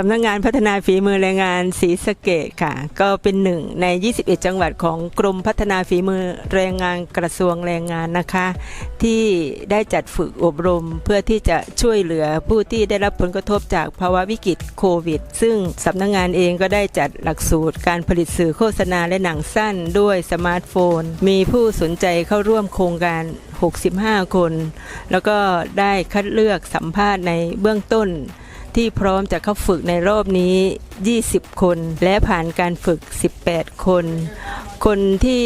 สำนักงานพัฒนาฝีมือแรงงานศรีสะเกดค่ะ ก็เป็นหนึ่งใน 21 จังหวัดของกรมพัฒนาฝีมือแรงงานกระทรวงแรงงานนะคะ ที่ได้จัดฝึกอบรมเพื่อที่จะช่วยเหลือผู้ที่ได้รับผลกระทบจากภาวะวิกฤตโควิด ซึ่งสำนักงานเองก็ได้จัดหลักสูตรการผลิตสื่อโฆษณาและหนังสั้นด้วยสมาร์ทโฟน มีผู้สนใจเข้าร่วมโครงการ 65 คน แล้วก็ได้คัดเลือกสัมภาษณ์ในเบื้องต้น ที่พร้อมจะเข้าฝึกในรอบนี้ 20 คน และผ่านการฝึก 18 คน คนที่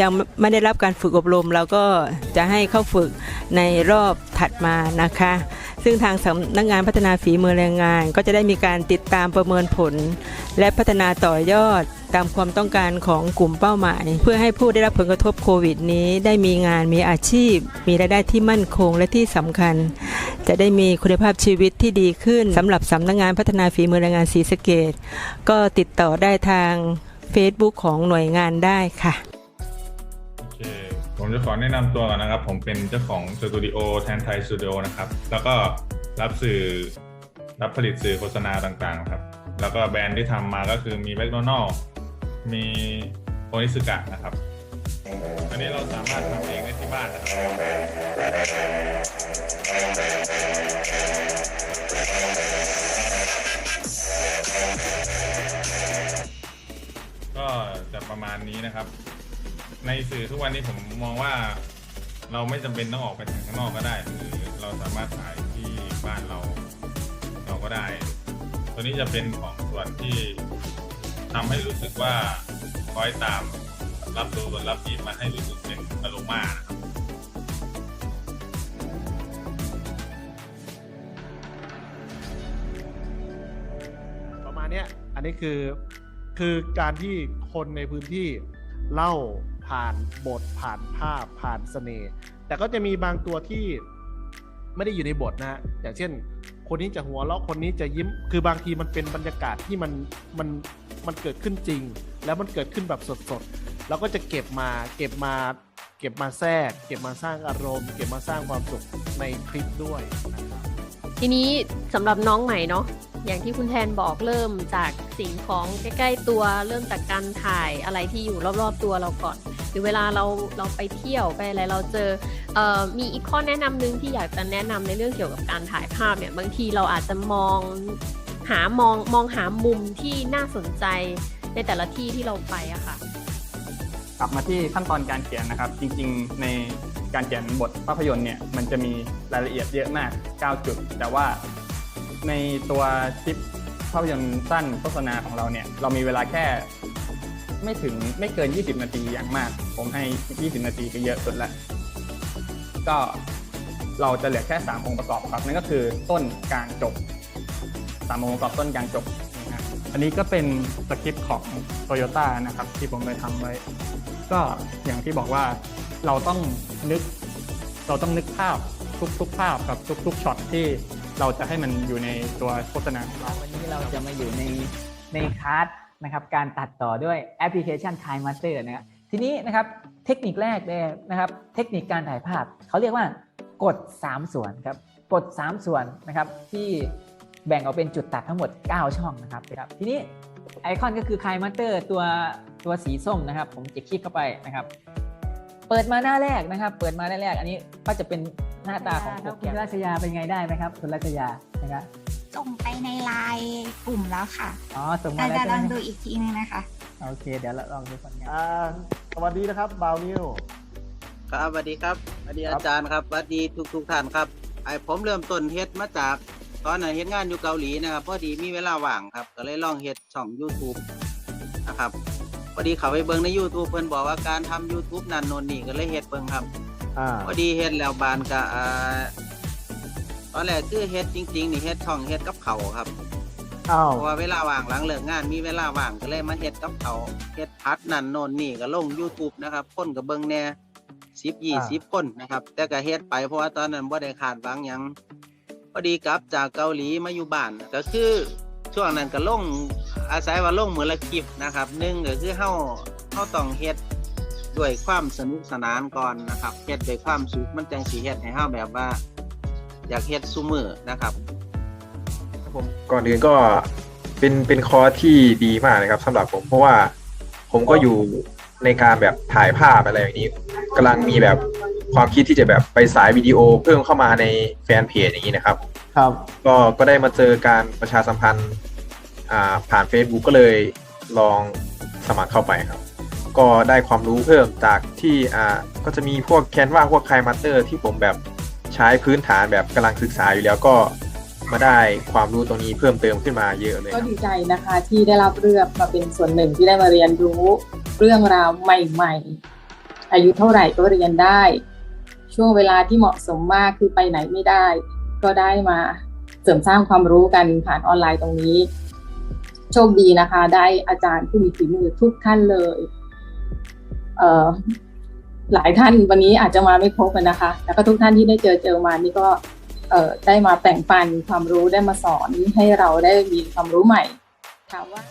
ยังไม่ได้รับการฝึกอบรมเราก็จะให้เข้าฝึกในรอบถัดมานะคะซึ่งทางสำนักงานพัฒนาฝีมือแรงงาน ก็จะได้มีการติดตามประเมินผล และพัฒนาต่อยอดตามความต้องการของกลุ่มเป้าหมาย เพื่อให้ผู้ได้รับผลกระทบโควิดนี้ ได้มีงานมีอาชีพ มีรายได้ที่มั่นคงและที่สำคัญ จะได้มีคุณภาพชีวิตที่ดีขึ้นสำหรับสำนักงานพัฒนาฝีมือแรงงานศรีสะเกดก็ติดต่อได้ทาง Facebook ของหน่วยงานได้ค่ะ โอเค ผมจะขอแนะนำตัวก่อนนะครับ ผมเป็นเจ้าของสตูดิโอแทนไทยสตูดิโอนะครับ แล้วก็รับสื่อรับผลิตสื่อโฆษณาต่างๆครับ แล้วก็แบรนด์ที่ทำมาก็คือมีแม d โดนัลมีโอนิสกะนะครับ อันนี้เราสามารถทำเองได้ที่บ้านนะครับ ก็จะประมาณนี้นะครับ ในสื่อทุกวันนี้ผมมองว่าเราไม่จำเป็นต้องออกไปถ่ายข้างนอกก็ได้หรือเราสามารถถ่ายที่บ้านเราเราก็ได้ ตัวนี้จะเป็นของส่วนที่ทำให้รู้สึกว่าคอยตามรับรู้รับฟีดมาให้รู้สึกเป็นอารมณ์มานะครับ เนี้ยอันนี้คือคือการที่คนในพื้นที่เล่าผ่านบทผ่านภาพผ่านเสน่ห์แต่ก็จะมีบางตัวที่ไม่ได้อยู่ในบทนะฮะอย่างเช่น คนนี้จะหัวเราะคนนี้จะยิ้ม คือบางทีมันเป็นบรรยากาศที่มันมันมันเกิดขึ้นจริง แล้วมันเกิดขึ้นแบบสดๆเราก็จะเก็บมาเก็บมาเก็บมาแทรก เก็บมาสร้างอารมณ์ เก็บมาสร้างความสุขในคลิปด้วยนะครับทีนี้สำหรับน้องใหม่เนาะ อย่างที่คุณแทนบอกเริ่มจากสิ่งของใกล้ ๆ ตัว เริ่มจากการถ่ายอะไรที่อยู่รอบๆตัวเราก่อน หรือเวลาเราเราไปเที่ยวไปอะไรเราเจอเอ่อมีอีกข้อแนะนำหนึงที่อยากจะแนะนำในเรื่องเกี่ยวกับการถ่ายภาพเนี่ยบางทีเราอาจจะมองหามองมองหามุมที่น่าสนใจในแต่ละที่ที่เราไปอะค่ะ กลับมาที่ขั้นตอนการเขียนนะครับ จริงๆ ในการเขียนบทภาพยนตร์เนี่ยมันจะมีรายละเอียดเยอะมาก 9 จุด แต่ว่า ในตัวคลิปภาพยนตร์สั้นโฆษณาของเราเนี่ย เรามีเวลาแค่ไม่ถึงไม่เกิน 20 นาทีอย่างมาก ผมให้ 20 นาทีก็เยอะสุดละก็เราจะเหลือแค่ 3 องค์ประกอบครับนั่นก็คือต้นกลางจบ3องค์ประกอบต้นกลางจบนะฮะอันนี้ก็เป็นสคริปต์ของ Toyota นะครับ ที่ผมไปทำไว้ ก็อย่างที่บอกว่าเราต้องนึก เราต้องนึกภาพทุกๆภาพกับทุกๆช็อตที่ เราจะให้มันอยู่ในตัวโฆษณาของเราวันนี้เราจะมาอยู่ในในคลาสนะครับการตัดต่อด้วยแอปพลิเคชัน Time Master นะครับทีนี้นะครับเทคนิคแรกเลยนะครับเทคนิคการถ่ายภาพเขาเรียกว่ากด 3 ส่วนครับกด 3 ส่วนนะครับที่แบ่งออกเป็นจุดตัดทั้งหมด 9 ช่องนะครับครับทีนี้ไอคอนก็คือ Time Master ตัวตัวสีส้มนะครับ ผมจะคลิกเข้าไปนะครับ เปิดมาหน้าแรกนะครับ เปิดมาหน้าแรก อันนี้ก็จะเป็นหน้าตาของคุณราชยาเป็นไงได้ไหมครับ คุณราชยานะครับส่งไปในไลน์กลุ่มแล้วค่ะอ๋อส่งแต่มาแล้วจะใช่ลองไหมดูอีกทีนึงนะคะ โอเค เดี๋ยวเราลองดูผลงานอ่าสวัสดีนะครับบาวนิวครับสวัสดีครับสวัสดีครับอาจารย์ครับสวัสดีทุกทุกๆท่านครับไอผมเริ่มต้นเฮ็ดมาจาก ตอนนั้นเฮ็ดงานอยู่เกาหลีนะครับพอดีมีเวลาว่างครับ ก็เลยลองเฮ็ดช่อง YouTube นะครับ พอดีเขาไปเบิ่งใน YouTube เพิ่นบอกว่าการทำ YouTube นั่นโน่นนี่ก็เลยเฮ็ดเบิ่งครับ อ่า พอดีเฮ็ดแล้วบานก็อ่าตอนแรกคือเฮ็ดจริง ๆ นี่เฮ็ดช่องเฮ็ดกับเขาวครับ อ้าว เพราะว่าเวลาว่างหลังเลิกงานมีเวลาว่างก็เลยมาเฮ็ดกับเขาวเฮ็ดพัดนั่นโน่นนี่ก็ลง YouTube นะครับคนก็เบิ่งแหน่สิบยี่สิบคนนะครับ แต่ก็เฮ็ดไปเพราะว่าตอนนั้นบ่ได้ขาดหวังหยังพอดีกลับจากเกาหลีมาอยู่บ้านก็คือช่วงนั้นก็ลง อาศัยว่าลงมือละคลิปนะครับหนึ่งก็คือเฮาเฮาต้องเฮ็ดด้วยความสนุกสนานก่อนนะครับเฮ็ดด้วยความสุขมันจังสิเฮ็ดให้เฮาแบบว่า อยากเฮ็ดซุมื้อนะครับก่อนอื่นก็เป็นเป็นคอร์สที่ดีมากเลยครับสำหรับผมเพราะว่าผมก็อยู่ในการแบบถ่ายภาพอะไรอย่างนี้กำลังมีแบบความคิดที่จะแบบไปสายวิดีโอเพิ่มเข้ามาในแฟนเพจอย่างนี้นะครับ ครับ ก็ก็ได้มาเจอการประชาสัมพันธ์อ่า ผ่าน Facebook ก็เลยลองสมัครเข้าไปครับ ก็ได้ความรู้เพิ่มจากที่ก็จะมีพวกแคนวาพวกไคมาสเตอร์ที่ผมแบบใช้พื้นฐานแบบกำลังศึกษาอยู่แล้วก็มาได้ความรู้ตรงนี้เพิ่มเติมขึ้นมาเยอะเลยก็ดีใจนะคะที่ได้รับเลือกมาเป็นส่วนหนึ่งที่ได้มาเรียนรู้เรื่องราวใหม่ ๆ อายุเท่าไหร่ก็เรียนได้ ช่วงเวลาที่เหมาะสมมากคือไปไหนไม่ได้ ก็ได้มาเสริมสร้างความรู้กันผ่านออนไลน์ตรงนี้ โชคดีนะคะ ได้อาจารย์ผู้มีฝีมือทุกท่านเลย เอ่อหลายท่านวันนี้อาจจะมาไม่ครบกันนะคะแล้วก็ทุกท่านที่ได้เจอเจอมานี่ก็เอ่อได้มาแบ่งปันความรู้ได้มาสอนให้เราได้มีความรู้ใหม่ถามว่า